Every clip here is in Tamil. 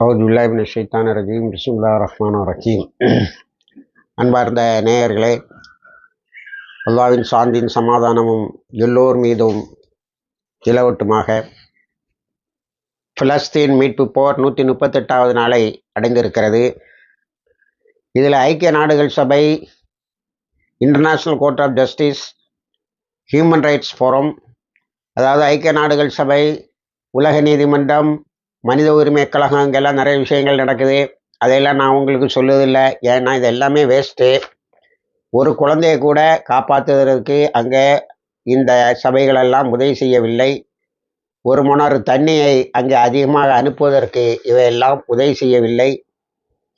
அவுது பில்லாபின் ஷைத்தான ரஜீம் பிஸ்மில்லா ரஹ்மான் ரஹீம் அன்பார்ந்த நேயர்களே அல்லாவின் சாந்தின் சமாதானமும் எல்லோர் மீதும் நிலவட்டுமாக. பிலஸ்தீன் மீட்பு போர் நூற்றி முப்பத்தெட்டாவது நாளை அடைந்திருக்கிறது. இதில் ஐக்கிய நாடுகள் சபை international court of justice human rights forum அதாவது ஐக்கிய நாடுகள் சபை உலக நீதிமன்றம் மனித உரிமை கழகம் இங்கெல்லாம் நிறைய விஷயங்கள் நடக்குது. அதையெல்லாம் நான் உங்களுக்கு சொல்லுவதில்லை. ஏன்னா இது எல்லாமே வேஸ்ட்டு ஒரு குழந்தைய கூட காப்பாற்றுவதற்கு அங்கே இந்த சபைகளெல்லாம் உதவி செய்யவில்லை. ஒரு மணர் தண்ணியை அங்கே அதிகமாக அனுப்புவதற்கு இவையெல்லாம் உதவி செய்யவில்லை.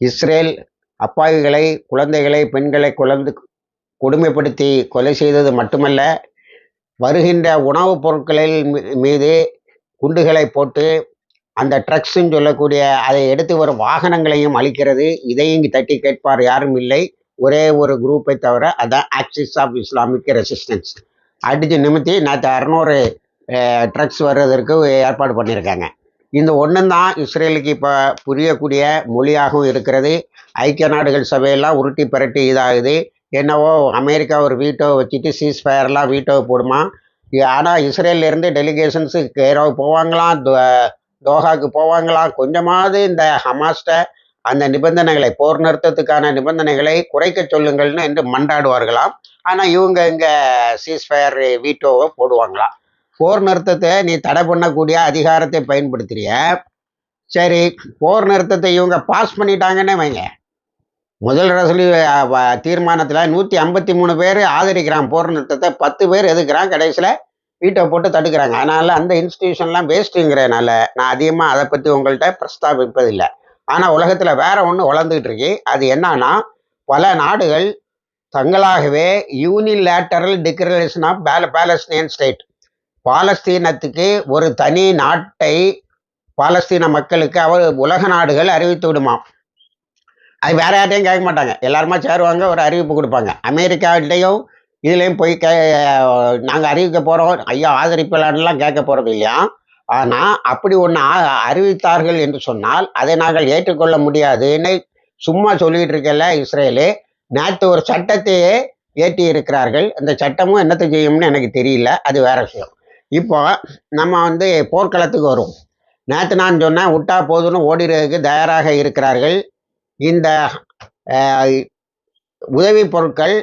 இஸ்ரேல் அப்பாவிகளை குழந்தைகளை பெண்களை குழந்தை கொடுமைப்படுத்தி கொலை செய்தது மட்டுமல்ல வருகின்ற உணவுப் பொருட்களில் மீது குண்டுகளை போட்டு அந்த ட்ரக்ஸ்ன்னு சொல்லக்கூடிய அதை எடுத்து வரும் வாகனங்களையும் அழிக்கிறது. இதையும் தட்டி கேட்பார் யாரும் இல்லை. ஒரே ஒரு குரூப்பை தவிர அதான் ஆக்சிஸ் ஆஃப் இஸ்லாமிக் ரெசிஸ்டன்ஸ் அடித்து நிமித்தி நேற்று அறநூறு ட்ரக்ஸ் வர்றதற்கு ஏற்பாடு பண்ணியிருக்காங்க. இந்த ஒன்று தான் இஸ்ரேலுக்கு இப்போ புரியக்கூடிய மொழியாகவும் இருக்கிறது. ஐக்கிய நாடுகள் சபையெல்லாம் உருட்டி பரட்டி இதாகுது. என்னவோ அமெரிக்கா ஒரு வீட்டோ வச்சுட்டு சீஸ் ஃபயர்லாம் வீட்டோ போடுமா ஆனால் இஸ்ரேல்லேருந்து டெலிகேஷன்ஸு கேரோ போவாங்களாம். தோஹாக்கு போவாங்களாம் கொஞ்சமாவது இந்த ஹமாஸ்ட அந்த நிபந்தனைகளை போர் நிறுத்தத்துக்கான நிபந்தனைகளை குறைக்க சொல்லுங்கள்னு என்று மன்றாடுவார்களாம். ஆனால் இவங்க இங்கே சீஸ்ஃபயர் வீட்டோவை போடுவாங்களாம் போர் நிறுத்தத்தை நீ தடை பண்ணக்கூடிய அதிகாரத்தை பயன்படுத்துறிய? சரி போர் நிறுத்தத்தை இவங்க பாஸ் பண்ணிட்டாங்கன்னு வைங்க. முதல் ரசலி தீர்மானத்தில் நூற்றி ஐம்பத்தி மூணு பேர் ஆதரிக்கிறான் போர் நிறுத்தத்தை. பத்து பேர் எதுக்குறான்? கடைசியில் வீட்டை போட்டு தடுக்கிறாங்க. அதனால் அந்த இன்ஸ்டியூஷன்லாம் வேஸ்ட்டுங்கிறதுனால நான் அதிகமாக அதை பற்றி உங்கள்கிட்ட பிரஸ்தாபிப்பதில்லை. ஆனால் உலகத்தில் வேற ஒன்று வளர்ந்துக்கிட்டு இருக்கு. அது என்னன்னா பல நாடுகள் தங்களாகவே யூனிலேட்டரல் டிக்ளரேஷன் ஆஃப் பேல பாலஸ்தீன் ஸ்டேட் பாலஸ்தீனத்துக்கு ஒரு தனி நாட்டை பாலஸ்தீன மக்களுக்கு அவர் உலக நாடுகள் அறிவித்து விடுமாம். அது வேற யார்ட்டையும் கேட்க மாட்டாங்க. எல்லாருமா சேருவாங்க ஒரு அறிவிப்பு கொடுப்பாங்க. அமெரிக்காவிட்டையும் இதுலேயும் போய் கே நாங்கள் அறிவிக்க போகிறோம் ஐயா ஆதரிப்பலான்லாம் கேட்க போகிறது இல்லையா? ஆனால் அப்படி ஒன்று அறிவித்தார்கள் என்று சொன்னால் அதை நாங்கள் ஏற்றுக்கொள்ள முடியாதுன்னு சும்மா சொல்லிட்டு இருக்கல இஸ்ரேலு. நேற்று ஒரு சட்டத்தையே ஏற்றி இருக்கிறார்கள். அந்த சட்டமும் என்னத்தை செய்யும்னு எனக்கு தெரியல. அது வேற விஷயம். இப்போ நம்ம வந்து போர்க்களத்துக்கு வரும். நேற்று நான் சொன்னேன் விட்டா போதும்னு ஓடிறதுக்கு தயாராக இருக்கிறார்கள். இந்த உதவி பொருட்கள்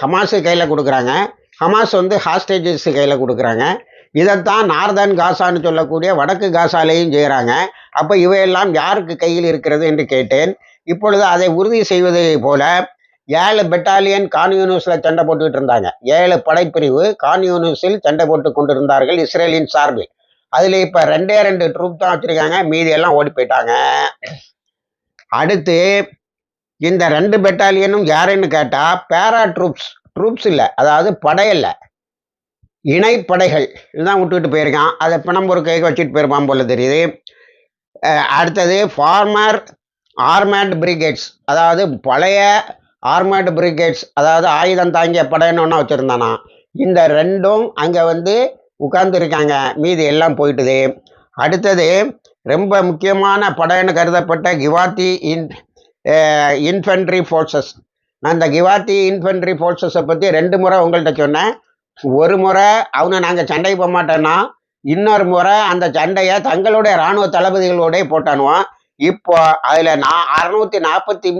ஹமாஸு கையில் கொடுக்குறாங்க. ஹமாஸ் வந்து ஹாஸ்டேஜஸ் கையில் கொடுக்குறாங்க. இதைத்தான் நார்தன் காசான்னு சொல்லக்கூடிய வடக்கு காசாலேயும் செய்கிறாங்க அப்போ இவையெல்லாம் யாருக்கு கையில் இருக்கிறது என்று கேட்டேன். இப்பொழுது அதை உறுதி செய்வது போல ஏழு பெட்டாலியன் கான்யூனிஸில் சண்டை போட்டுக்கிட்டு இருந்தாங்க. ஏழு படைப்பிரிவு கான்யூனிஸில் சண்டை போட்டு கொண்டிருந்தார்கள் இஸ்ரேலின் சார்பில். அதில் இப்போ ரெண்டே ரெண்டு ட்ரூப் தான் வச்சுருக்காங்க. மீதி எல்லாம் ஓடி போயிட்டாங்க. அடுத்து இந்த ரெண்டு பெட்டாலியனும் யாருன்னு கேட்டால் பேரா ட்ரூப்ஸ் ட்ரூப்ஸ் இல்லை அதாவது படையல்ல இணைப்படைகள் இதுதான் விட்டுக்கிட்டு போயிருக்கான். அதை பிணம் ஒரு கைக்கு வச்சுட்டு போயிருப்பான் போல தெரியுது. அடுத்தது ஃபார்மர் ஆர்மேட் பிரிகேட்ஸ் அதாவது பழைய ஆர்மேட் பிரிகேட்ஸ் அதாவது ஆயுதம் தாங்கிய படையன்னு ஒன்று வச்சுருந்தானா. இந்த ரெண்டும் அங்கே வந்து உட்கார்ந்துருக்காங்க. மீதி எல்லாம் போயிட்டுது. அடுத்தது ரொம்ப முக்கியமான படையன்னு கருதப்பட்ட கிவாத்தி இன் இன்ஃபென்ட்ரி ஃபோர்ஸஸ் நான் இந்த கிவாத்தி இன்ஃபென்ட்ரி ஃபோர்ஸஸை பற்றி ரெண்டு முறை உங்கள்கிட்ட சொன்னேன். ஒரு முறை அவங்க நாங்கள் சண்டைக்கு போக மாட்டோன்னா இன்னொரு முறை அந்த சண்டையை தங்களுடைய இராணுவ தளபதிகளோடய போட்டானுவோம் இப்போ அதில் நான் அறுநூத்தி நாற்பத்தி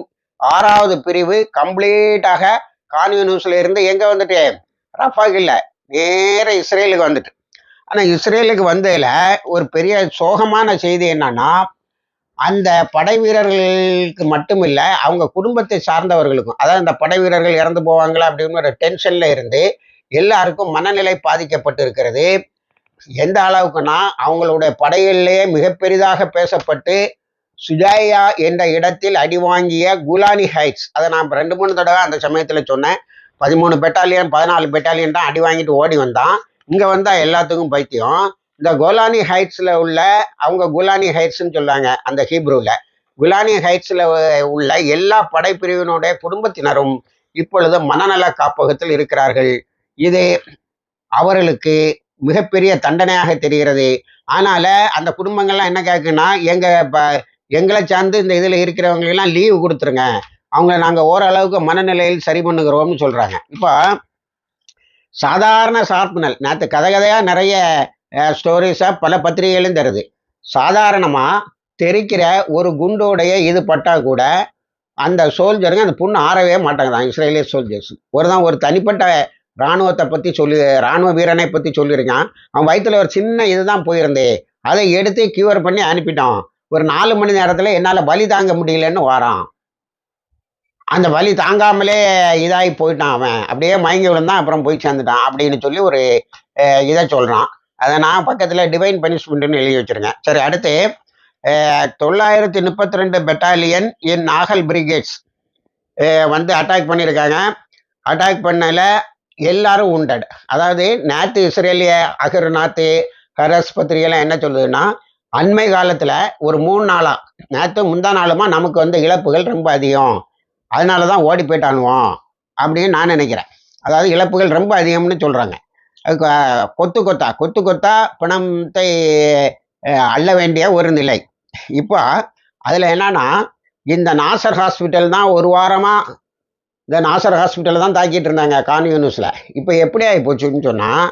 ஆறாவது பிரிவு கம்ப்ளீட்டாக கான்யூனியூஸில் இருந்து எங்கே வந்துட்டு? ரஃபாக் இல்லை. நேர இஸ்ரேலுக்கு வந்துட்டு. ஆனால் இஸ்ரேலுக்கு வந்ததில் ஒரு பெரிய சோகமான செய்தி என்னன்னா அந்த படை வீரர்களுக்கு மட்டும் இல்லை அவங்க குடும்பத்தை சார்ந்தவர்களுக்கும் அதாவது அந்த படை வீரர்கள் இறந்து போவாங்களா அப்படின்னு ஒரு டென்ஷன்ல இருந்து எல்லாருக்கும் மனநிலை பாதிக்கப்பட்டு இருக்கிறது எந்த அளவுக்குன்னா அவங்களுடைய படைகளிலேயே மிக பெரிதாக பேசப்பட்டு சுஜாயா என்ற இடத்தில் அடி வாங்கிய குலானி ஹைட்ஸ் அதை நான் ரெண்டு மூணு தடவை அந்த சமயத்தில் சொன்னேன். பதிமூணு பெட்டாலியன் பதினாலு பெட்டாலியன் தான் அடி வாங்கிட்டு ஓடி வந்தான். இங்கே வந்தால் எல்லாத்துக்கும் பைத்தியம். இந்த கோலானி ஹைட்ஸில் உள்ள அவங்க குலானி ஹைட்ஸ்ன்னு சொல்லுவாங்க அந்த ஹீப்ரூவில் குலானி ஹைட்ஸில் உள்ள எல்லா படைப்பிரிவினுடைய குடும்பத்தினரும் இப்பொழுது மனநல காப்பகத்தில் இருக்கிறார்கள். இது அவர்களுக்கு மிகப்பெரிய தண்டனையாக தெரிகிறது. அதனால அந்த குடும்பங்கள்லாம் என்ன கேட்குன்னா எங்கள் இப்போ எங்களை சார்ந்து இந்த இதில் இருக்கிறவங்களெல்லாம் லீவு கொடுத்துருங்க. அவங்கள நாங்கள் ஓரளவுக்கு மனநிலையில் சரி பண்ணுகிறோம்னு சொல்கிறாங்க இப்போ சாதாரண ஷார்ப்னல் நேற்று கதை கதையாக நிறைய ஸ்டோரிஸாக பல பத்திரிகைகளும் தருது. சாதாரணமாக தெரிக்கிற ஒரு குண்டோடைய இது பட்டால் கூட அந்த சோல்ஜருங்க அந்த புண்ணு ஆறவே மாட்டாங்க இஸ்ரேலிய சோல்ஜர்ஸ் ஒரு தான் ஒரு தனிப்பட்ட இராணுவத்தை பற்றி சொல்லி இராணுவ வீரனை பற்றி சொல்லியிருக்கான். அவன் வயிற்றில் ஒரு சின்ன இதுதான் போயிருந்தே அதை எடுத்து கியூர் பண்ணி அனுப்பிட்டான். ஒரு நாலு மணி நேரத்தில் என்னால் வலி தாங்க முடியலன்னு வரான். அந்த வலி தாங்காமலே இதாகி போயிட்டான் அவன். அப்படியே மயங்கி விழுந்தான் அப்புறம் போய் சேர்ந்துட்டான் அப்படின்னு சொல்லி ஒரு இதை சொல்கிறான் அதை நான் பக்கத்தில் டிவைன் பனிஷ்மெண்ட்னு எழுதி வச்சிருக்கேன். சரி அடுத்து தொள்ளாயிரத்தி முப்பத்தி ரெண்டு பெட்டாலியன் இன் நாகல் பிரிகேட்ஸ் வந்து அட்டாக் பண்ணியிருக்காங்க. அட்டாக் பண்ணல எல்லாரும் உண்டட் அதாவது நேற்று இஸ்ரேலிய அகர்நாத்து ஹரஸ் பத்திரிகைலாம் என்ன சொல்லுதுன்னா அண்மை காலத்தில் ஒரு மூணு நாளாக நேற்று முந்தா நாளுமா நமக்கு வந்து இழப்புகள் ரொம்ப அதிகம். அதனால தான் ஓடி போயிட்டானுவோம் அப்படின்னு நான் நினைக்கிறேன். அதாவது இழப்புகள் ரொம்ப அதிகம்னு சொல்கிறாங்க கொத்து கொத்தா கொத்து கொத்தா பணத்தை அள்ள வேண்டிய ஒரு நிலை. இப்போ அதில் என்னன்னா இந்த நாசர் ஹாஸ்பிட்டல் தான் ஒரு வாரமாக இந்த நாசர் ஹாஸ்பிட்டலில் தான் தாக்கிட்டு இருந்தாங்க கான் யூனிஸில் இப்போ எப்படி ஆகி போச்சுன்னு சொன்னால்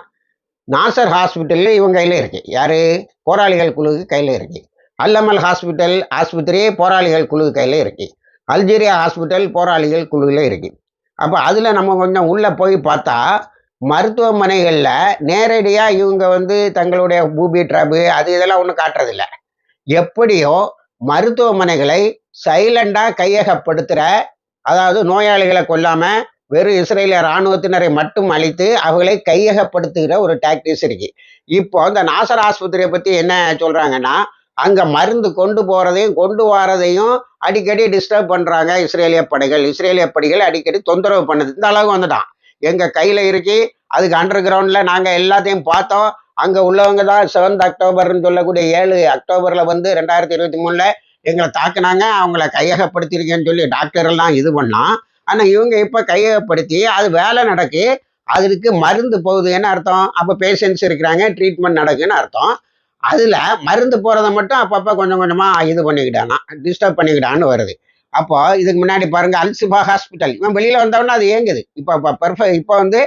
நாசர் ஹாஸ்பிட்டலில் இவங்க கையில் இருக்கு. யார்? போராளிகள் குழுவுக்கு கையில் இருக்கு. அல்லமல் ஹாஸ்பிட்டல் ஆஸ்பத்திரி போராளிகள் குழு கையில் இருக்கு. அல்ஜீரியா ஹாஸ்பிட்டல் போராளிகள் குழுவில் இருக்கு. அப்போ அதில் நம்ம கொஞ்சம் உள்ளே போய் பார்த்தா மருத்துவமனைகளில் நேரடியாக இவங்க வந்து தங்களுடைய பூபி ட்ரபு அது இதெல்லாம் ஒன்றும் காட்டுறதில்ல. எப்படியோ மருத்துவமனைகளை சைலண்டாக கையகப்படுத்துகிற அதாவது நோயாளிகளை கொல்லாமல் வெறும் இஸ்ரேலிய இராணுவத்தினரை மட்டும் அழித்து அவர்களை கையகப்படுத்துகிற ஒரு டாக்டிஸ் இருக்கு. இப்போ அந்த நாசர் ஆஸ்பத்திரியை பற்றி என்ன சொல்கிறாங்கன்னா அங்கே மருந்து கொண்டு போகிறதையும் கொண்டு வரதையும் அடிக்கடி டிஸ்டர்ப் பண்ணுறாங்க இஸ்ரேலிய படைகள். இஸ்ரேலிய படைகள் அடிக்கடி தொந்தரவு பண்ணுது. இந்த அளவுக்கு வந்துட்டான். எங்கள் கையில் இருக்கு அதுக்கு அண்டர் கிரவுண்டில் நாங்கள் எல்லாத்தையும் பார்த்தோம். அங்கே உள்ளவங்க தான் செவன்த் அக்டோபர்னு சொல்லக்கூடிய ஏழு அக்டோபரில் வந்து ரெண்டாயிரத்தி இருபத்தி மூணில் எங்களை தாக்குனாங்க. அவங்கள கையகப்படுத்திருக்கேன்னு சொல்லி டாக்டர் எல்லாம் இது பண்ணான் ஆனால் இவங்க இப்போ கையகப்படுத்தி அது வேலை நடக்கு. அதுக்கு மருந்து போகுது என்ன அர்த்தம். அப்போ பேஷண்ட்ஸ் இருக்கிறாங்க ட்ரீட்மெண்ட் நடக்குன்னு அர்த்தம். அதில் மருந்து போகிறத மட்டும் அப்பப்போ கொஞ்சம் கொஞ்சமாக இது பண்ணிக்கிட்டானா டிஸ்டர்ப் பண்ணிக்கிட்டான்னு வருது. அப்போ இதுக்கு முன்னாடி பாருங்க அல்சிபா ஹாஸ்பிட்டல் இவன் வெளியில் வந்தவொடனே அது இயங்குது. இப்போ இப்போ பெர்ஃபெக்ட் இப்போ வந்து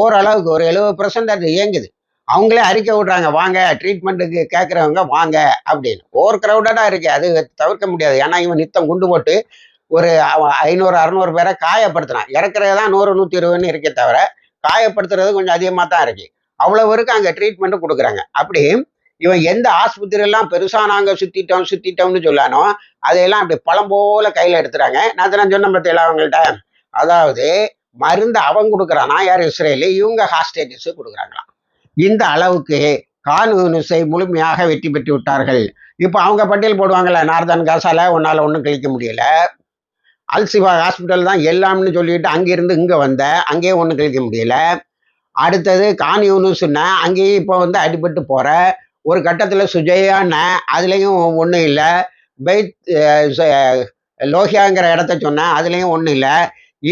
ஓரளவுக்கு ஒரு எழுபது பர்சன்ட் அது இயங்குது. அவங்களே அறிக்கை விட்றாங்க வாங்க ட்ரீட்மெண்ட்டுக்கு கேட்குறவங்க வாங்க அப்படின்னு. ஓவர் க்ரௌடடாக இருக்கு அது தவிர்க்க முடியாது. ஏன்னா இவன் நித்தம் குண்டு போட்டு ஒரு ஐநூறு அறநூறு பேரை காயப்படுத்துறான். இறக்குறது தான் நூறு நூற்றி இருபதுன்னு இருக்கே தவிர காயப்படுத்துறது கொஞ்சம் அதிகமாக தான் இருக்கு. அவ்வளோ இருக்கு அங்கே ட்ரீட்மெண்ட்டு கொடுக்குறாங்க. அப்படி இவன் எந்த ஆஸ்பத்திரியெல்லாம் பெருசாக நாங்கள் சுற்றிட்டோம் சுற்றிட்டோம்னு சொல்லானோ அதையெல்லாம் அப்படி பழம் போல கையில் எடுத்துறாங்க. நான் நான் சொன்ன பற்றியெல்லாம் அவங்கள்ட்ட. அதாவது மருந்து அவன் கொடுக்குறானா? யார்? இஸ்ரேலு. இவங்க ஹாஸ்டேஜஸ் கொடுக்குறாங்களாம். இந்த அளவுக்கு கானூனுஸை முழுமையாக வெற்றி பெற்று விட்டார்கள். இப்போ அவங்க பட்டியல் போடுவாங்கல்ல நார்தன் காசால உன்னால் ஒன்றும் கழிக்க முடியல. அல்சிவா ஹாஸ்பிட்டல் தான் எல்லாம்னு சொல்லிட்டு அங்கேருந்து இங்கே வந்த அங்கேயே ஒன்றும் கழிக்க முடியல. அடுத்தது கான் யூனுஸ்னா அங்கேயும் இப்போ வந்து அடிபட்டு போகிற ஒரு கட்டத்தில் சுஜயான்ன அதுலேயும் ஒன்றும் இல்லை. பைத் லோகியாங்கிற லோஹியாங்கிற இடத்த சொன்னேன் அதுலேயும் ஒன்றும் இல்லை.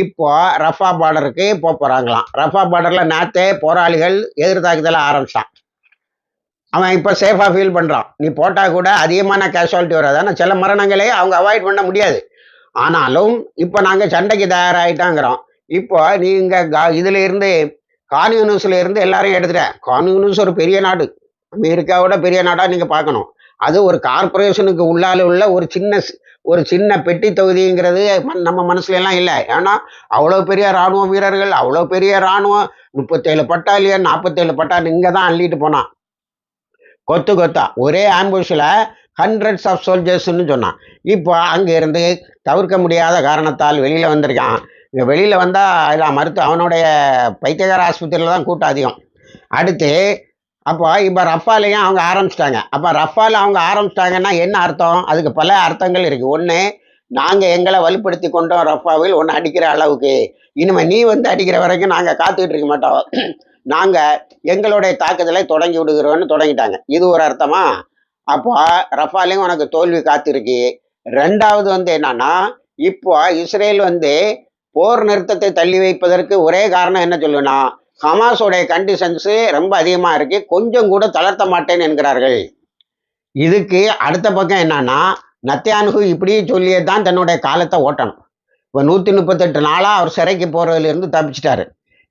இப்போ ரஃபா பார்டருக்கு போக போகிறாங்களாம் ரஃபா பார்டரில் நேற்றே போராளிகள் எதிர் தாக்குதலை ஆரம்பித்தான் அவன் இப்போ சேஃபாக ஃபீல் பண்ணுறான் நீ போட்டால் கூட அதிகமான கேஷுவாலிட்டி வராது. ஆனால் சில மரணங்களே அவங்க அவாய்ட் பண்ண முடியாது. ஆனாலும் இப்போ நாங்கள் சண்டைக்கு தயாராகிட்டாங்கிறோம் இப்போ நீங்கள் இதில் இருந்து கான்யூனிஸ்ல இருந்து எல்லாரையும் எடுத்துட்டேன் கான்யூனிஸ் ஒரு பெரிய நாடு. அமெரிக்காவோட பெரிய நாடாக நீங்கள் பார்க்கணும். அது ஒரு கார்பரேஷனுக்கு உள்ளால உள்ள ஒரு சின்ன ஒரு சின்ன பெட்டி தொகுதிங்கிறது ம- நம்ம மனசுல எல்லாம் இல்லை. ஏன்னா அவ்வளோ பெரிய இராணுவ வீரர்கள் அவ்வளோ பெரிய ராணுவம் முப்பத்தேழு பட்டாலியன் நாற்பத்தேழு பட்டாலியன் இங்கே தான் அள்ளிட்டு போனான். கொத்து கொத்தா. ஒரே ஆம்புஷில் ஹண்ட்ரட்ஸ் ஆஃப் சோல்ஜர்ஸ்னு சொன்னான். இப்போ அங்கே இருந்து தவிர்க்க முடியாத காரணத்தால் வெளியில் வந்திருக்கான். இங்கே வெளியில் வந்தால் எல்லாம் மருத்துவ அவனுடைய பைத்தியகார ஆஸ்பத்திரியில் தான் கூட்டம் அதிகம். அடுத்து அப்போ இப்போ ரஃபாலையும் அவங்க ஆரம்பிச்சிட்டாங்க. அப்போ ரஃபால் அவங்க ஆரம்பிச்சிட்டாங்கன்னா என்ன அர்த்தம்? அதுக்கு பல அர்த்தங்கள் இருக்குது ஒன்று நாங்கள் எங்களை வலுப்படுத்தி கொண்டோம் ரஃபாவில் ஒன்று அடிக்கிற அளவுக்கு. இனிமேல் நீ வந்து அடிக்கிற வரைக்கும் நாங்கள் காத்துக்கிட்டு இருக்க மாட்டோம். நாங்கள் எங்களுடைய தாக்குதலை தொடங்கி விடுகிறோன்னு தொடங்கிட்டாங்க. இது ஒரு அர்த்தமா? அப்போ ரஃபாலையும் உனக்கு தோல்வி காத்திருக்கு. ரெண்டாவது வந்து என்னன்னா இப்போ இஸ்ரேல் வந்து போர் நிறுத்தத்தை தள்ளி வைப்பதற்கு ஒரே காரணம் என்ன சொல்லுன்னா ஹமாஸோடைய கண்டிஷன்ஸு ரொம்ப அதிகமாக இருக்கு. கொஞ்சம் கூட தளர்த்த மாட்டேன் என்கிறார்கள். இதுக்கு அடுத்த பக்கம் என்னன்னா நத்தியானுகு இப்படி சொல்லியே தான் தன்னுடைய காலத்தை ஓட்டணும். இப்போ நூற்றி முப்பத்தெட்டு நாளாக அவர் சிறைக்கு போகிறதுலேருந்து தப்பிச்சிட்டாரு.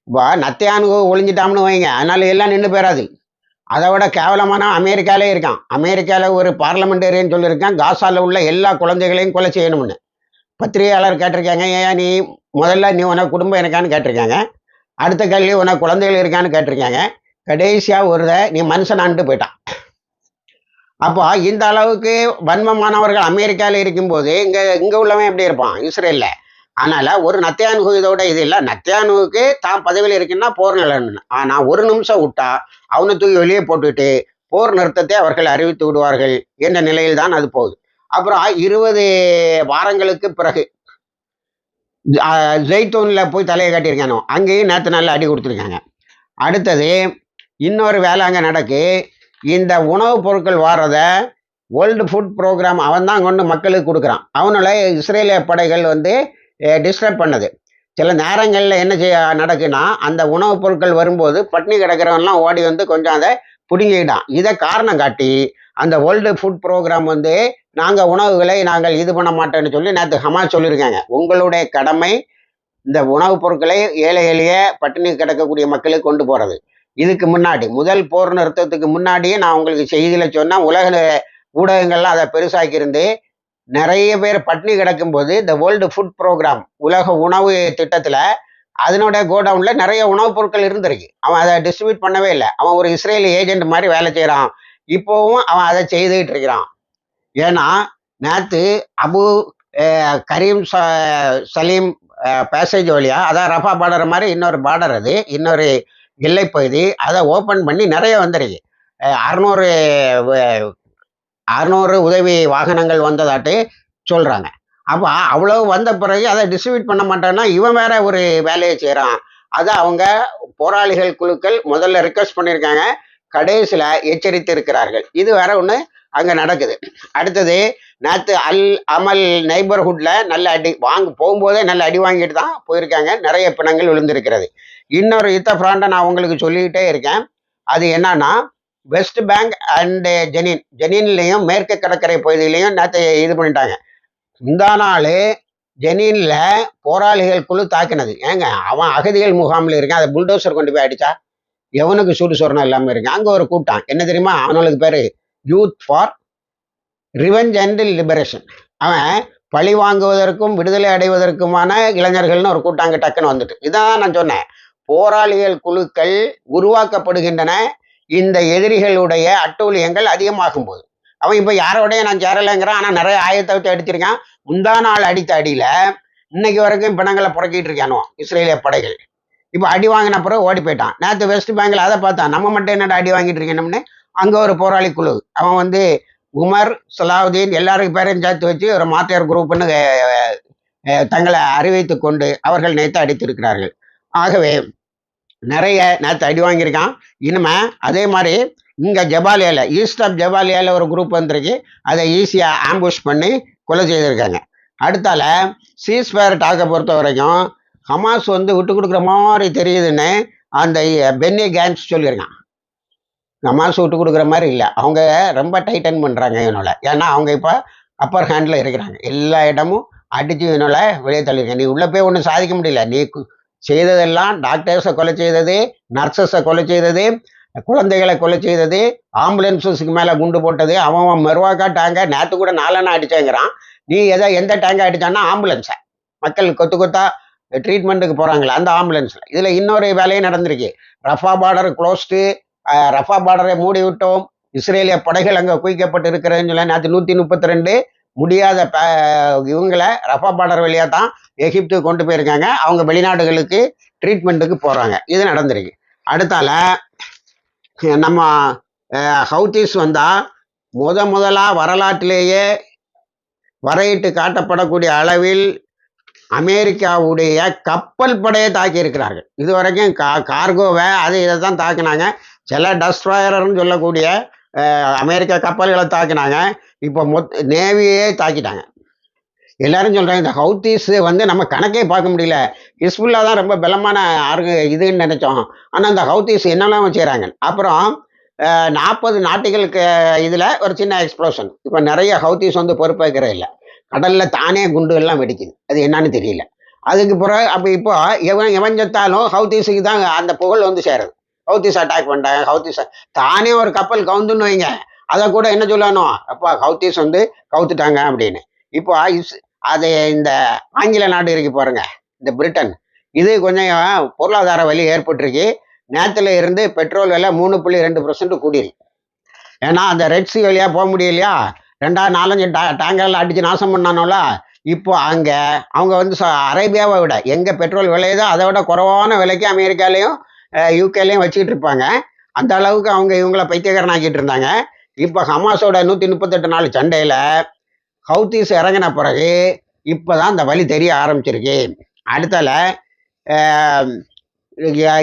இப்போ நத்தியானுகு ஒளிஞ்சிட்டாம்னு வைங்க அதனால எல்லாம் நின்று போயிடாது அதை விட கேவலமான அமெரிக்காலே இருக்கான். அமெரிக்காவில் ஒரு பார்லமெண்டேரியன் சொல்லியிருக்கான் காசாவில் உள்ள எல்லா குழந்தைகளையும் கொலை செய்யணும்னு. பத்திரிகையாளர் கேட்டிருக்காங்க ஏன் நீ முதல்ல நீ உனக்கு குடும்பம் எனக்கான்னு கேட்டிருக்காங்க. அடுத்த கேள்வி உனக்கு குழந்தைகள் இருக்கான்னு கேட்டிருக்காங்க. கடைசியாக ஒரு நீ நீ மனுஷனான்ட்டு போயிட்டான். அப்போ இந்த அளவுக்கு வன்மமானவர்கள் அமெரிக்காவில் இருக்கும்போது இங்கே இங்கே உள்ளவன் எப்படி இருப்பான்? இஸ்ரேலில். அதனால் ஒரு நத்தியானுகு இதோட இது இல்லை. நத்தியானுவுக்கு தான் பதவியில் இருக்குன்னா போர் நிலன்னு. ஆனால் ஒரு நிமிஷம் விட்டா அவனை தூக்கி வெளியே போட்டுட்டு போர் நிறுத்தத்தை அவர்கள் அறிவித்து விடுவார்கள் என்ற நிலையில் தான் அது போகுது. அப்புறம் இருபது வாரங்களுக்கு பிறகு ஜெய்தூனில் போய் தலையை காட்டியிருக்கானோ அங்கேயும் நேற்று நாளில் அடி கொடுத்துருக்காங்க. அடுத்தது இன்னொரு வேலை அங்கே நடக்கு. இந்த உணவுப் பொருட்கள் வாரத வேர்ல்டு ஃபுட் ப்ரோக்ராம் அவன் தான் கொண்டு மக்களுக்கு கொடுக்குறான். அவனால இஸ்ரேலிய படைகள் வந்து டிஸ்டர்ப் பண்ணுது. சில நேரங்களில் என்ன செய்ய நடக்குன்னா அந்த உணவுப் பொருட்கள் வரும்போது பட்னி கிடக்கிறவன்லாம் ஓடி வந்து கொஞ்சம் அதை பிடுங்கிக்கிட்டான். இதை காரணம் காட்டி அந்த வேர்ல்டு ஃபுட் ப்ரோக்ராம் வந்து நாங்கள் உணவுகளை நாங்கள் இது பண்ண மாட்டோம்னு சொல்லி நேற்று ஹமாஸ் சொல்லியிருக்காங்க. உங்களுடைய கடமை இந்த உணவுப் பொருட்களை ஏழை எளிய பட்டினி கிடக்கக்கூடிய மக்களுக்கு கொண்டு போகிறது இதுக்கு முன்னாடி முதல் போர் நிறுத்தத்துக்கு முன்னாடியே நான் உங்களுக்கு செய்தியில் சொன்னால் உலக ஊடகங்கள்லாம் அதை பெருசாக்கி இருந்து நிறைய பேர் பட்டினி கிடக்கும்போது இந்த வேர்ல்டு ஃபுட் ப்ரோக்ராம் உலக உணவு திட்டத்தில் அதனுடைய கோடவுனில் நிறைய உணவுப் பொருட்கள் இருந்திருக்கு. அவன் அதை டிஸ்ட்ரிபியூட் பண்ணவே இல்லை. அவன் ஒரு இஸ்ரேல் ஏஜென்ட் மாதிரி வேலை செய்கிறான் இப்போவும் அவன் அதை செய்துக்கிட்டு இருக்கிறான். ஏன்னா நேற்று அபு கரீம் சலீம் பேசேஜ் வழியாக அதான் ரஃபா பார்டர் மாதிரி இன்னொரு பார்டர் அது இன்னொரு எல்லைப்பகுதி அதை ஓப்பன் பண்ணி நிறைய வந்துருக்கு. அறநூறு அறநூறு உதவி வாகனங்கள் வந்ததாட்டு சொல்கிறாங்க அப்போ அவ்வளோ வந்த பிறகு அதை டிஸ்ட்ரிபியூட் பண்ண மாட்டேன்னா இவன் வேற ஒரு வேலையை செய்கிறான் அதை அவங்க போராளிகள் குழுக்கள் முதல்ல ரிக்வஸ்ட் பண்ணியிருக்காங்க. கடைசியில் எச்சரித்து இருக்கிறார்கள். இது வேற ஒன்று அங்கே நடக்குது. அடுத்தது நேற்று அல் அமல் நெய்பர்ஹுட்டில் நல்ல அடி வாங்க போகும்போதே நல்ல அடி வாங்கிட்டு தான் போயிருக்காங்க. நிறைய பிணங்கள் விழுந்திருக்கிறது. இன்னொரு யுத்த ஃப்ராண்டை நான் உங்களுக்கு சொல்லிக்கிட்டே இருக்கேன். அது என்னன்னா வெஸ்ட் பேங்க் அண்டு ஜெனின் ஜெனின்லேயும் மேற்கு கடற்கரை பகுதியிலையும் நேற்று இது பண்ணிட்டாங்க. இந்த நாள் ஜெனின்ல போராளிகள் குழு தாக்கினது. ஏங்க அவன் அகதிகள் முகாமில் இருக்கான். அதை புல்டோசர் கொண்டு போய் அடித்தா எவனுக்கு சூடு சொரணம் இல்லாமல் இருக்கு அங்கே ஒரு கூட்டம். என்ன தெரியுமா? அவனுக்கு பேர் youth for revenge and liberation அவன் பழி வாங்குவதற்கும் விடுதலை அடைவதற்குமான இளைஞர்கள்னு ஒரு கூட்டாங்க டக்குன்னு வந்துட்டு. இதான் நான் சொன்னேன். போராளிகள் குழுக்கள் உருவாக்கப்படுகின்றன. இந்த எதிரிகளுடைய அட்டூழியங்கள் அதிகமாகும் போது அவன் இப்போ யாரோடய நான் சேரலைங்கிறான். ஆனால் நிறைய ஆயத்தை வச்சு அடிச்சிருக்கான். முந்தா நாள் அடித்த அடியில் இன்னைக்கு வரைக்கும் பிணங்களை புறக்கிட்டு இருக்கானோ இஸ்ரேலிய படைகள். இப்போ அடி வாங்கின பிறகு ஓடி போயிட்டான். நேற்று வெஸ்ட் பேங்கில் அதை பார்த்தான். நம்ம மட்டும் என்னடா அடி வாங்கிட்டு இருக்கணும்னு? அங்கே ஒரு போராளி குழு. அவன் வந்து உமர் சலாவுதீன் எல்லாருக்கும் பேரையும் சேர்த்து வச்சு ஒரு மாத்தையார் குரூப்னு தங்களை அறிவித்து கொண்டு அவர்கள் நேற்று அடித்திருக்கிறார்கள். ஆகவே நிறைய நேற்று அடி வாங்கியிருக்கான். இனிமே அதே மாதிரி இங்கே ஜபாலியாவில் ஈஸ்ட் ஆஃப் ஜபாலியாவில் ஒரு குரூப் வந்திருக்கு. அதை ஈஸியாக ஆம்புஷ் பண்ணி கொலை செய்திருக்காங்க. அடுத்தால சீஸ்ஃபயர் டாக்கை பொறுத்த வரைக்கும் ஹமாஸ் வந்து விட்டு கொடுக்குற மாதிரி தெரியுதுன்னு அந்த பென்னி கேன்ஸ் சொல்லியிருக்கான். ஹமாஸ் விட்டு கொடுக்குற மாதிரி இல்லை. அவங்க ரொம்ப டைட்டன் பண்ணுறாங்க இவனோட. ஏன்னா அவங்க இப்போ அப்பர் ஹேண்டில் இருக்கிறாங்க. எல்லா இடமும் அடித்து இவனோட வெளியே தள்ளியிருக்காங்க. நீ உள்ளே போய் ஒன்றும் சாதிக்க முடியல. நீ செய்ததெல்லாம் டாக்டர்ஸை கொலை செய்தது நர்சஸை கொலை செய்தது குழந்தைகளை கொலை செய்தது ஆம்புலன்ஸஸுக்கு மேலே குண்டு போட்டது அவன் அவன் மெருவாக்கா டேங்கை நேற்று கூட நாலனா அடிச்சேங்கிறான். நீ எதை எந்த டேங்கை அடித்தான்னா ஆம்புலன்ஸை மக்கள் கொத்து கொத்தா ட்ரீட்மெண்ட்டுக்கு போகிறாங்களே அந்த ஆம்புலன்ஸில் இதில் இன்னொரு வேலையும் நடந்திருக்கு. ரஃபா பார்டர் க்ளோஸ்டு ரஃபா பார்டரை மூடி விட்டோம் இஸ்ரேலிய படைகள் அங்கே குவிக்கப்பட்டு இருக்கிறதுன்னு சொல்ல நேற்று நூற்றி முப்பத்தி ரெண்டு முடியாத இவங்களை ரஃபா பார்டர் வழியாக தான் எகிப்து கொண்டு போயிருக்காங்க. அவங்க வெளிநாடுகளுக்கு ட்ரீட்மெண்ட்டுக்கு போகிறாங்க இது நடந்திருக்கு. அடுத்தால நம்ம ஹவுத்திஸ் வந்தால் முத முதலாக வரலாற்றிலேயே வரையிட்டு காட்டப்படக்கூடிய அளவில் அமெரிக்காவுடைய கப்பல் படையை தாக்கி இருக்கிறார்கள் இது வரைக்கும் கா கார்கோவை அது இதை தான் தாக்கினாங்க. சில டஸ்ட்ராயர்னு சொல்லக்கூடிய அமெரிக்கா கப்பல்களை தாக்கினாங்க. இப்போ மொத் நேவியே தாக்கிட்டாங்க. எல்லாரும் சொல்கிறாங்க இந்த ஹவுத்தீஸ் வந்து நம்ம கணக்கே பார்க்க முடியல. ஹிஸ்புல்லா தான் ரொம்ப பலமான ஆர்க இதுன்னு நினச்சோம். ஆனால் இந்த ஹவுத்தீஸ் என்னெல்லாம் செய்கிறாங்க அப்புறம் நாற்பது நாட்டுகளுக்கு இதில் ஒரு சின்ன எக்ஸ்ப்ளோஷன் இப்போ நிறைய ஹவுத்திஸ் வந்து பொறுப்பேற்கிற இல்லை. கடலில் தானே குண்டு எல்லாம் வெடிக்குது. அது என்னன்னு தெரியல. அதுக்கு பிறகு அப்போ இப்போ எவன் எவன் செத்தாலும் ஹவுத்தீஸுக்கு தான் அந்த புகழ் வந்து சேருது. ஹவுத்திஸ் அட்டாக் பண்ணிட்டாங்க. ஹவுத்திஸ் தானே ஒரு கப்பல் கவுந்துன்னு வைங்க. அதை கூட என்ன சொல்லணும்? அப்பா ஹவுத்திஸ் வந்து கவுத்துட்டாங்க அப்படின்னு. இப்போ இஸ் அது இந்த ஆங்கில நாடு இருக்கு பாருங்க இந்த பிரிட்டன். இது கொஞ்சம் பொருளாதார வலி ஏற்பட்டிருக்கு. நேரத்தில் இருந்து பெட்ரோல் விலை மூணு புள்ளி ரெண்டு பர்சன்ட் கூடியிருக்கு. ஏன்னா அந்த ரெட்ஸு வழியாக போக முடியலையா ரெண்டாவது நாலஞ்சு டா டேங்கரில் அடித்து நாசம் பண்ணானோல இப்போ அங்கே அவங்க வந்து ச- அரேபியாவை விட எங்கே பெட்ரோல் விலையுதோ அதை விட குறைவான விலைக்கு அமெரிக்காலையும் யூகேலையும் வச்சுக்கிட்டு இருப்பாங்க. அந்த அளவுக்கு அவங்க இவங்கள பைத்தியக்காரனாக்கிட்டு இருந்தாங்க. இப்போ ஹமாஸோட நூற்றி முப்பத்தெட்டு நாள் சண்டையில் ஹவுத்தீஸ் இறங்கின பிறகு இப்போ தான் அந்த வழி தெரிய ஆரம்பிச்சிருக்கு. அடுத்தால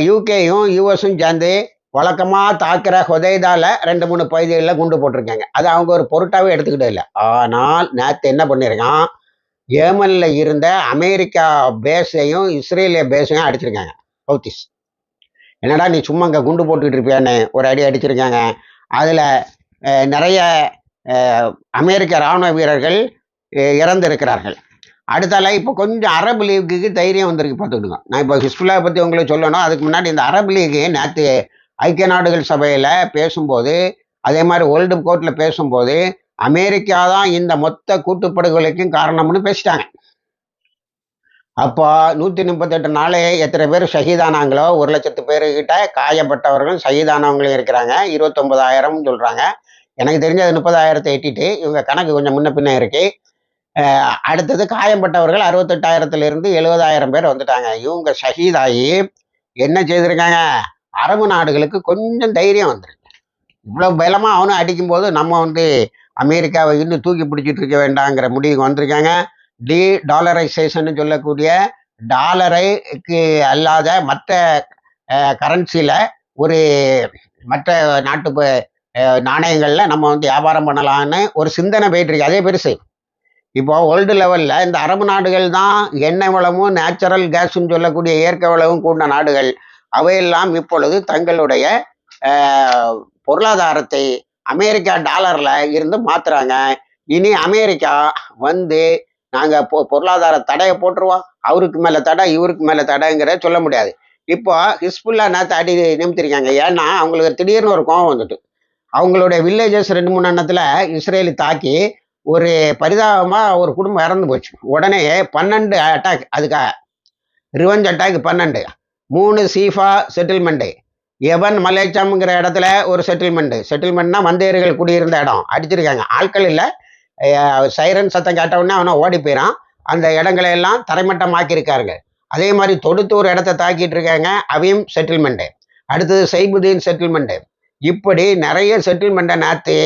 யூகேயும் யூஎஸும் சேர்ந்து வழக்கமாக தாக்குற ஹொதைதால ரெண்டு மூணு பகுதிகளில் குண்டு போட்டிருக்காங்க. அது அவங்க ஒரு பொருட்டாகவே எடுத்துக்கிட்டே இல்லை. ஆனால் நேற்று என்ன பண்ணியிருக்கான் ஏமனில் இருந்த அமெரிக்கா பேஸையும் இஸ்ரேலிய பேஸையும் அடிச்சிருக்காங்க ஹவுத்திஸ் என்னடா நீ சும்மா அங்கே குண்டு போட்டுக்கிட்டு இருப்பியான்னு ஒரு அடி அடிச்சிருக்காங்க. அதில் நிறைய அமெரிக்க இராணுவ வீரர்கள் இறந்திருக்கிறார்கள். அடுத்தால இப்போ கொஞ்சம் அரபு லீக்குக்கு தைரியம் வந்திருக்கு பார்த்துக்கிடுங்க நான் இப்போ ஹிஸ்புல்லா பற்றி உங்களுக்கு சொல்லணும். அதுக்கு முன்னாடி இந்த அரபு லீக்கு நேற்று ஐக்கிய நாடுகள் சபையில் பேசும்போது அதே மாதிரி வேர்ல்டு கோர்ட்டில் பேசும்போது அமெரிக்கா தான் இந்த மொத்த கூட்டுப்படுகொலைக்கும் காரணம்னு பேசிட்டாங்க. அப்போ நூற்றி முப்பத்தெட்டு நாளே எத்தனை பேர் ஷஹீதானாங்களோ ஒரு லட்சத்து பேருக்கிட்ட காயப்பட்டவர்கள் ஷஹீதானவங்களும் இருக்கிறாங்க. இருபத்தொம்பதாயிரம்னு சொல்கிறாங்க எனக்கு தெரிஞ்சது முப்பதாயிரத்தை எட்டிட்டு இவங்க கணக்கு கொஞ்சம் முன்ன பின்ன இருக்கு. அடுத்தது காயப்பட்டவர்கள் அறுபத்தெட்டாயிரத்துலேருந்து எழுபதாயிரம் பேர் வந்துட்டாங்க. இவங்க ஷஹீதாகி என்ன செய்திருக்காங்க? அரபு நாடுகளுக்கு கொஞ்சம் தைரியம் வந்துருக்கு இவ்வளோ பலமாக அவனும் அடிக்கும்போது நம்ம வந்து அமெரிக்காவை இன்னும் தூக்கி பிடிச்சிட்டு இருக்க வேண்டாங்கிற முடிவுக்கு வந்திருக்காங்க. டி டாலரைசேஷன் சொல்லக்கூடிய டாலரைக்கு அல்லாத மற்ற கரன்சியில் ஒரு மற்ற நாட்டு நாணயங்களில் நம்ம வந்து வியாபாரம் பண்ணலாம்னு ஒரு சிந்தனை போயிட்டுருக்கு அதே பெருசு. இப்போ வேர்ல்டு லெவலில் இந்த அரபு நாடுகள் தான் எண்ணெய் வளமும் நேச்சுரல் கேஸும் சொல்லக்கூடிய இயற்கை வளமும் கூடின நாடுகள். அவையெல்லாம் இப்பொழுது தங்களுடைய பொருளாதாரத்தை அமெரிக்கா டாலரில் இருந்து மாற்றுறாங்க இனி அமெரிக்கா வந்து நாங்கள் பொ பொருளாதார தடையை போட்டுருவோம். அவருக்கு மேலே தடை இவருக்கு மேலே தடைங்கிற சொல்ல முடியாது. இப்போ ஹிஸ்புல்லா நேற்று அடி நிமித்திருக்காங்க. ஏன்னா அவங்களுக்கு திடீர்னு ஒரு கோவம் வந்துட்டு. அவங்களுடைய வில்லேஜஸ் ரெண்டு மூணு எண்ணத்தில் இஸ்ரேலி தாக்கி ஒரு பரிதாபமாக ஒரு குடும்பம் இறந்து போச்சு. உடனே பன்னெண்டு அட்டாக் அதுக்காக ரிவெஞ்ச் அட்டாக் பன்னெண்டு. மூணு சீஃபா செட்டில்மெண்ட்டு எவன் மலேச்சம்ங்கிற இடத்துல ஒரு செட்டில்மெண்ட்டு செட்டில்மெண்ட்னா மந்தேரிகள் குடியிருந்த இடம். அடிச்சிருக்காங்க. ஆட்கள் இல்லை. சைரன் சத்தம் கேட்டவுடனே அவனை ஓடி போயிடான் அந்த இடங்களை எல்லாம் தரைமட்டமாக்கியிருக்காருங்க அதே மாதிரி தொடுத்து ஒரு இடத்த தாக்கிட்டு இருக்காங்க அவையும் செட்டில்மெண்ட்டு அடுத்தது சைபுதீன் செட்டில்மெண்ட்டு இப்படி நிறைய செட்டில்மெண்ட்டை நேற்று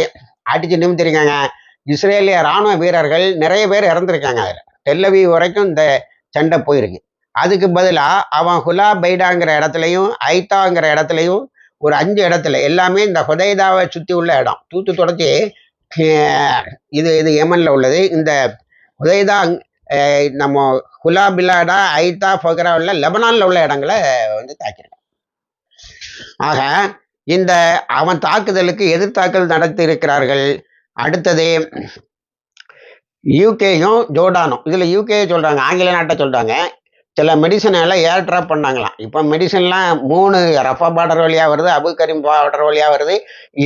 அடித்து நிமித்திருக்காங்க. இஸ்ரேலிய ராணுவ வீரர்கள் நிறைய பேர் இறந்துருக்காங்க அதில். டெல்லவி வரைக்கும் இந்த சண்டை போயிருக்கு. அதுக்கு பதிலாக அவன் ஹுலா பைடாங்கிற இடத்துலையும் ஐத்தாங்கிற இடத்துலையும் ஒரு அஞ்சு இடத்துல எல்லாமே இந்த ஹுதைதாவை சுற்றி உள்ள இடம். தூத்து தொடச்சி இது இது யமனில் உள்ளது. இந்த ஹுதைதா நம்ம ஹுலா பிலாடா ஐத்தா உள்ள லெபனானில் உள்ள இடங்களை வந்து தாக்கியிருக்கான் ஆக இந்த அவன் தாக்குதலுக்கு எதிர்த்தாக்கல் நடத்தி இருக்கிறார்கள் அடுத்தது யூகேயும் ஜோர்டானும். இதில் யூகே சொல்கிறாங்க ஆங்கில நாட்டை சொல்கிறாங்க சில மெடிசன் எல்லாம் ஏர் ட்ராப் பண்ணாங்களாம். இப்போ மெடிசன்லாம் மூணு ரஃபா பார்டர் வழியாக வருது அபு கரீம் பார்டர் வழியாக வருது.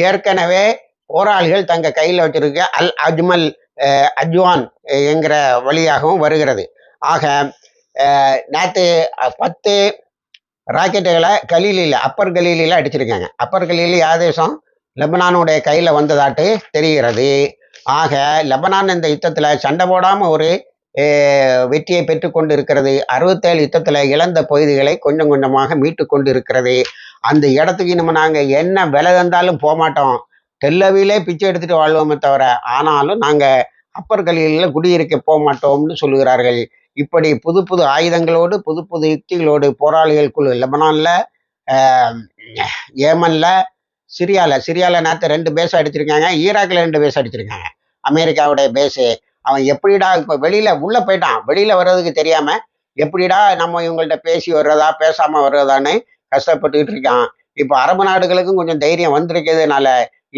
ஏற்கனவே போராளிகள் தங்க கையில் வச்சிருக்க அல் அஜ்மல் அஜ்வான் என்கிற வழியாகவும் வருகிறது. ஆக நேற்று பத்து ராக்கெட்டுகளை கலீலியில் அப்பர் கலீலியில் அடிச்சிருக்காங்க. அப்பர் கலீலி ஆதேசம் லெபனானுடைய கையில் வந்ததாட்டு தெரிகிறது. ஆக லெபனான் இந்த யுத்தத்தில் சண்டை போடாமல் ஒரு வெற்றியை பெற்றுக்கொண்டு இருக்கிறது அறுபத்தேழு யுத்தத்தில் இழந்த பகுதிகளை கொஞ்சம் கொஞ்சமாக மீட்டு கொண்டு இருக்கிறது அந்த இடத்துக்கு நம்ம நாங்கள் என்ன விலை தந்தாலும் போக மாட்டோம் டெல்லவிலே பிச்சை எடுத்துட்டு வாழ்வோமே தவிர ஆனாலும் நாங்கள் அப்பர் கலியில் குடியிருக்க போக மாட்டோம்னு சொல்லுகிறார்கள். இப்படி புது புது ஆயுதங்களோடு புது புது யுக்திகளோடு போராளிகள் குழு லெபனானில் ஏமனில் சிரியாவில் சிரியாவில் நேற்று ரெண்டு பேஸ் அடிச்சிருக்காங்க ஈராக்கில் ரெண்டு பேஸ் அடிச்சிருக்காங்க. அமெரிக்காவுடைய பேஸு அவன் எப்படிடா இப்போ வெளியில் உள்ளே போயிட்டான். வெளியில் வர்றதுக்கு தெரியாமல் எப்படிடா நம்ம இவங்கள்ட்ட பேசி வர்றதா பேசாமல் வர்றதான்னு கஷ்டப்பட்டுக்கிட்டு இருக்கான். இப்போ அரபு நாடுகளுக்கும் கொஞ்சம் தைரியம் வந்திருக்கிறதுனால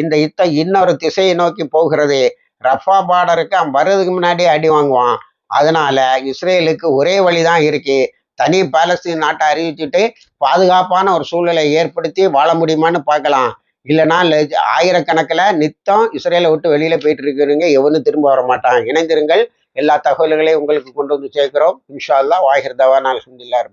இந்த யுத்தம் இன்னொரு திசையை நோக்கி போகிறது. ரஃபா பார்டருக்கு அவன் வர்றதுக்கு முன்னாடியே அடி வாங்குவான். அதனால இஸ்ரேலுக்கு ஒரே வழிதான் இருக்கு. தனி பாலஸ்தீன் நாட்டை அறிவிச்சுட்டு பாதுகாப்பான ஒரு சூழ்நிலை ஏற்படுத்தி வாழ முடியுமான்னு பார்க்கலாம். இல்லைனா ஆயிரக்கணக்கில் நித்தம் இஸ்ரேலை விட்டு வெளியில போயிட்டு இருக்கிறவங்க எவனும் திரும்ப வர மாட்டான். இணைந்திருங்கள். எல்லா தகவல்களையும் உங்களுக்கு கொண்டு வந்து சேர்க்கிறோம். இன்ஷா அல்லாஹ் வாஹிர் தவான் அல்ஹம்துலில்லாஹ்.